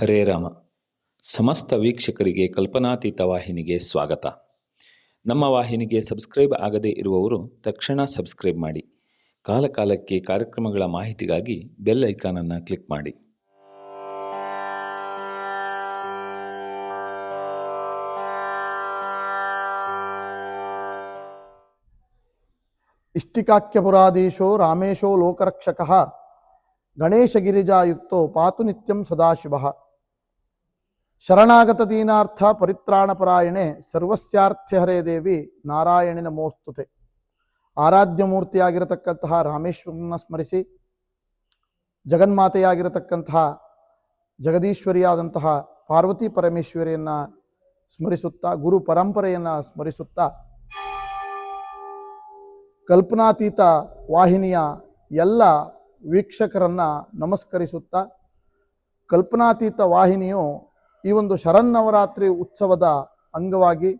ಹರೇ ರಾಮ. ಸಮಸ್ತ ವೀಕ್ಷಕರಿಗೆ ಕಲ್ಪನಾತೀತ ವಾಹಿನಿಗೆ ಸ್ವಾಗತ. ನಮ್ಮ ವಾಹಿನಿಗೆ ಸಬ್ಸ್ಕ್ರೈಬ್ ಆಗದೇ ಇರುವವರು ತಕ್ಷಣ ಸಬ್ಸ್ಕ್ರೈಬ್ ಮಾಡಿ. ಕಾಲಕಾಲಕ್ಕೆ ಕಾರ್ಯಕ್ರಮಗಳ ಮಾಹಿತಿಗಾಗಿ ಬೆಲ್ ಐಕಾನನ್ನು ಕ್ಲಿಕ್ ಮಾಡಿ. ಇಷ್ಟಿಕಾಖ್ಯಪುರಾಧೀಶೋ ರಾಮೇಶೋ ಲೋಕರಕ್ಷಕಃ. ಗಣೇಶಗಿರಿಜಾಯುಕ್ತೋ ಪಾತು ನಿತ್ಯಂ ಸದಾಶಿವ. ಶರಣಾಗತ ದೀನಾರ್ಥ ಪರಿತ್ರಾಣಪರಾಯಣೆ ಸರ್ವಸ್ಯಾರ್ಥ್ಯ ಹರೇ ದೇವಿ ನಾರಾಯಣಿನ ಮೋಸ್ತುತೆ ಆರಾಧ್ಯ ಮೂರ್ತಿಯಾಗಿರತಕ್ಕಂತಹ ರಾಮೇಶ್ವರನ ಸ್ಮರಿಸಿ, ಜಗನ್ಮಾತೆಯಾಗಿರತಕ್ಕಂತಹ ಜಗದೀಶ್ವರಿಯಾದಂತಹ ಪಾರ್ವತಿ ಪರಮೇಶ್ವರಿಯನ್ನ ಸ್ಮರಿಸುತ್ತಾ, ಗುರು ಪರಂಪರೆಯನ್ನ ಸ್ಮರಿಸುತ್ತಾ, ಕಲ್ಪನಾತೀತ ವಾಹಿನಿಯ ಎಲ್ಲ ವೀಕ್ಷಕರನ್ನ ನಮಸ್ಕರಿಸುತ್ತಾ, ಕಲ್ಪನಾತೀತ ವಾಹಿನಿಯು ಈ ಒಂದು ಶರನ್ನವರಾತ್ರಿ ಉತ್ಸವದ ಅಂಗವಾಗಿ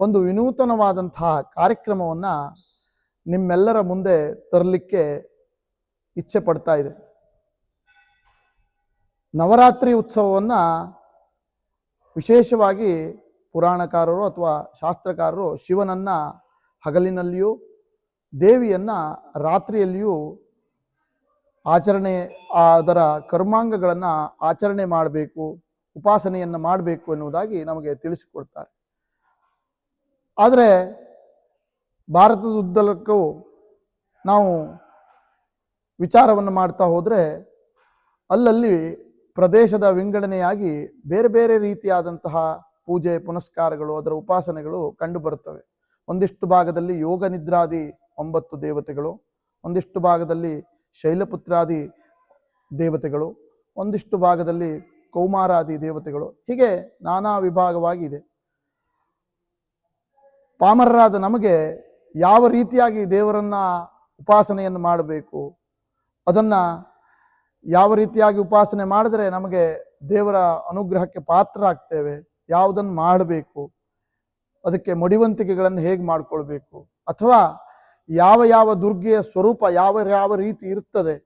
ಒಂದು ವಿನೂತನವಾದಂತಹ ಕಾರ್ಯಕ್ರಮವನ್ನು ನಿಮ್ಮೆಲ್ಲರ ಮುಂದೆ ತರಲಿಕ್ಕೆ ಇಚ್ಛೆ ಪಡ್ತಾ ಇದೆ. ನವರಾತ್ರಿ ಉತ್ಸವವನ್ನು ವಿಶೇಷವಾಗಿ ಪುರಾಣಕಾರರು ಅಥವಾ ಶಾಸ್ತ್ರಕಾರರು ಶಿವನನ್ನ ಹಗಲಿನಲ್ಲಿಯೂ ದೇವಿಯನ್ನ ರಾತ್ರಿಯಲ್ಲಿಯೂ ಆಚರಣೆ, ಅದರ ಕರ್ಮಾಂಗಗಳನ್ನು ಆಚರಣೆ ಮಾಡಬೇಕು. ಉಪಾಸನೆಯನ್ನು ಮಾಡಬೇಕು ಎನ್ನುವುದಾಗಿ ನಮಗೆ ತಿಳಿಸಿಕೊಡ್ತಾರೆ. ಆದರೆ ಭಾರತದ ಉದ್ದಲಕ್ಕೂ ನಾವು ವಿಚಾರವನ್ನು ಮಾಡ್ತಾ ಹೋದರೆ ಅಲ್ಲಲ್ಲಿ ಪ್ರದೇಶದ ವಿಂಗಡಣೆಯಾಗಿ ಬೇರೆ ಬೇರೆ ರೀತಿಯಾದಂತಹ ಪೂಜೆ, ಪುನಸ್ಕಾರಗಳು, ಅದರ ಉಪಾಸನೆಗಳು ಕಂಡುಬರುತ್ತವೆ ಒಂದಿಷ್ಟು ಭಾಗದಲ್ಲಿ ಯೋಗ ನಿದ್ರಾದಿ ಒಂಬತ್ತು ದೇವತೆಗಳು, ಒಂದಿಷ್ಟು ಭಾಗದಲ್ಲಿ ಶೈಲಪುತ್ರಾದಿ ದೇವತೆಗಳು, ಒಂದಿಷ್ಟು ಭಾಗದಲ್ಲಿ ಕೌಮಾರಾದಿ ದೇವತೆಗಳು. ಹೀಗೆ ನಾನಾ ವಿಭಾಗವಾಗಿದೆ. ಪಾಮರರಾದ ನಮಗೆ ಯಾವ ರೀತಿಯಾಗಿ ದೇವರನ್ನ ಉಪಾಸನೆಯನ್ನು ಮಾಡಬೇಕು? ಅದನ್ನ ಯಾವ ರೀತಿಯಾಗಿ ಉಪಾಸನೆ ಮಾಡಿದ್ರೆ ನಮಗೆ ದೇವರ ಅನುಗ್ರಹಕ್ಕೆ ಪಾತ್ರ ಆಗ್ತೇವೆ ಯಾವುದನ್ನು ಮಾಡಬೇಕು? ಅದಕ್ಕೆ ಮಡಿವಂತಿಕೆಗಳನ್ನು ಹೇಗೆ ಮಾಡಿಕೊಳ್ಬೇಕು? ಅಥವಾ ಯಾವ ಯಾವ ದುರ್ಗೆಯ ಸ್ವರೂಪ ಯಾವ ಯಾವ ರೀತಿ ಇರ್ತದೆ?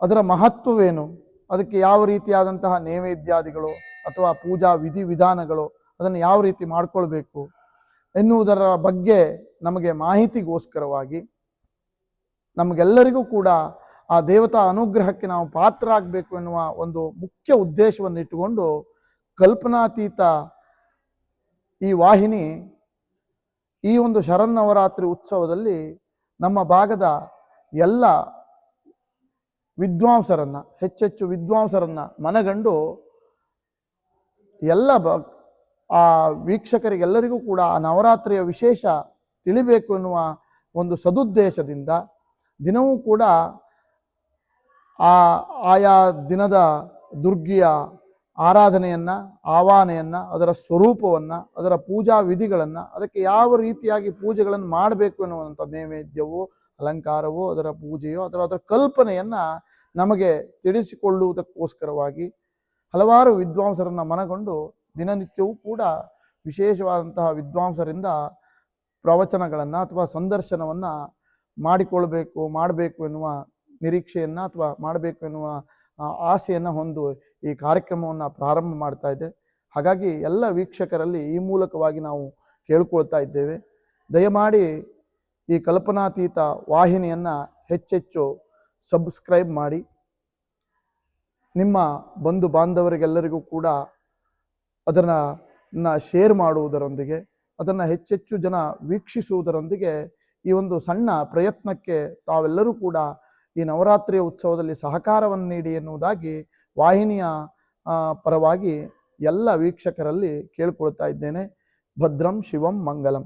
ಅದರ ಮಹತ್ವವೇನು? ಅದಕ್ಕೆ ಯಾವ ರೀತಿಯಾದಂತಹ ನೈವೇದ್ಯಾದಿಗಳು ಅಥವಾ ಪೂಜಾ ವಿಧಿ ವಿಧಾನಗಳು ಅದನ್ನು ಯಾವ ರೀತಿ ಮಾಡ್ಕೊಳ್ಬೇಕು ಎನ್ನುವುದರ ಬಗ್ಗೆ ನಮಗೆ ಮಾಹಿತಿಗೋಸ್ಕರವಾಗಿ ನಮಗೆಲ್ಲರಿಗೂ ಕೂಡ ಆ ದೇವತಾ ಅನುಗ್ರಹಕ್ಕೆ ನಾವು ಪಾತ್ರ ಆಗಬೇಕು ಎನ್ನುವ ಒಂದು ಮುಖ್ಯ ಉದ್ದೇಶವನ್ನು ಇಟ್ಟುಕೊಂಡು ಕಲ್ಪನಾತೀತ ಈ ವಾಹಿನಿ ಈ ಒಂದು ಶರನ್ನವರಾತ್ರಿ ಉತ್ಸವದಲ್ಲಿ ನಮ್ಮ ಭಾಗದ ಎಲ್ಲ ವಿದ್ವಾಂಸರನ್ನ, ಹೆಚ್ಚೆಚ್ಚು ವಿದ್ವಾಂಸರನ್ನು ಮನಗಂಡು ಎಲ್ಲ ಬ, ಆ ವೀಕ್ಷಕರಿಗೆಲ್ಲರಿಗೂ ಕೂಡ ಆ ನವರಾತ್ರಿಯ ವಿಶೇಷ ತಿಳಿಬೇಕು ಎನ್ನುವ ಒಂದು ಸದುದ್ದೇಶದಿಂದ ದಿನವೂ ಕೂಡ ಆ ಆಯಾ ದಿನದ ದುರ್ಗಿಯ ಆರಾಧನೆಯನ್ನು ಆಹ್ವಾನೆಯನ್ನು ಅದರ ಸ್ವರೂಪವನ್ನು, ಅದರ ಪೂಜಾ ವಿಧಿಗಳನ್ನು, ಅದಕ್ಕೆ ಯಾವ ರೀತಿಯಾಗಿ ಪೂಜೆಗಳನ್ನು ಮಾಡಬೇಕು ಎನ್ನುವಂಥ ನೈವೇದ್ಯವೋ ಅಲಂಕಾರವೋ ಅದರ ಪೂಜೆಯೋ ಅದರ ಅದರ ಕಲ್ಪನೆಯನ್ನ ನಮಗೆ ತಿಳಿಸಿಕೊಳ್ಳುವುದಕ್ಕೋಸ್ಕರವಾಗಿ ಹಲವಾರು ವಿದ್ವಾಂಸರನ್ನ ಮನಗೊಂಡು ದಿನನಿತ್ಯವೂ ಕೂಡ ವಿಶೇಷವಾದಂತಹ ವಿದ್ವಾಂಸರಿಂದ ಪ್ರವಚನಗಳನ್ನು ಅಥವಾ ಸಂದರ್ಶನವನ್ನು ಮಾಡಿಕೊಳ್ಬೇಕು, ಮಾಡಬೇಕು ಎನ್ನುವ ನಿರೀಕ್ಷೆಯನ್ನು ಅಥವಾ ಮಾಡಬೇಕು ಎನ್ನುವ ಆಸೆಯನ್ನು ಹೊಂದು ಈ ಕಾರ್ಯಕ್ರಮವನ್ನು ಪ್ರಾರಂಭ ಮಾಡ್ತಾ ಇದೆ. ಹಾಗಾಗಿ ಎಲ್ಲ ವೀಕ್ಷಕರಲ್ಲಿ ಈ ಮೂಲಕವಾಗಿ ನಾವು ಕೇಳ್ಕೊಳ್ತಾ ಇದ್ದೇವೆ. ದಯಮಾಡಿ ಈ ಕಲ್ಪನಾತೀತ ವಾಹಿನಿಯನ್ನು ಹೆಚ್ಚೆಚ್ಚು ಸಬ್ಸ್ಕ್ರೈಬ್ ಮಾಡಿ. ನಿಮ್ಮ ಬಂಧು ಬಾಂಧವರಿಗೆಲ್ಲರಿಗೂ ಕೂಡ ಅದನ್ನು ಶೇರ್ ಮಾಡುವುದರೊಂದಿಗೆ, ಅದನ್ನು ಹೆಚ್ಚೆಚ್ಚು ಜನ ವೀಕ್ಷಿಸುವುದರೊಂದಿಗೆ ಈ ಒಂದು ಸಣ್ಣ ಪ್ರಯತ್ನಕ್ಕೆ ತಾವೆಲ್ಲರೂ ಕೂಡ ಈ ನವರಾತ್ರಿಯ ಉತ್ಸವದಲ್ಲಿ ಸಹಕಾರವನ್ನು ನೀಡಿ ಎನ್ನುವುದಾಗಿ ವಾಹಿನಿಯ ಪರವಾಗಿ ಎಲ್ಲ ವೀಕ್ಷಕರಲ್ಲಿ ಕೇಳಿಕೊಳ್ತಾ ಇದ್ದೇನೆ. ಭದ್ರಂ ಶಿವಂ ಮಂಗಲಂ.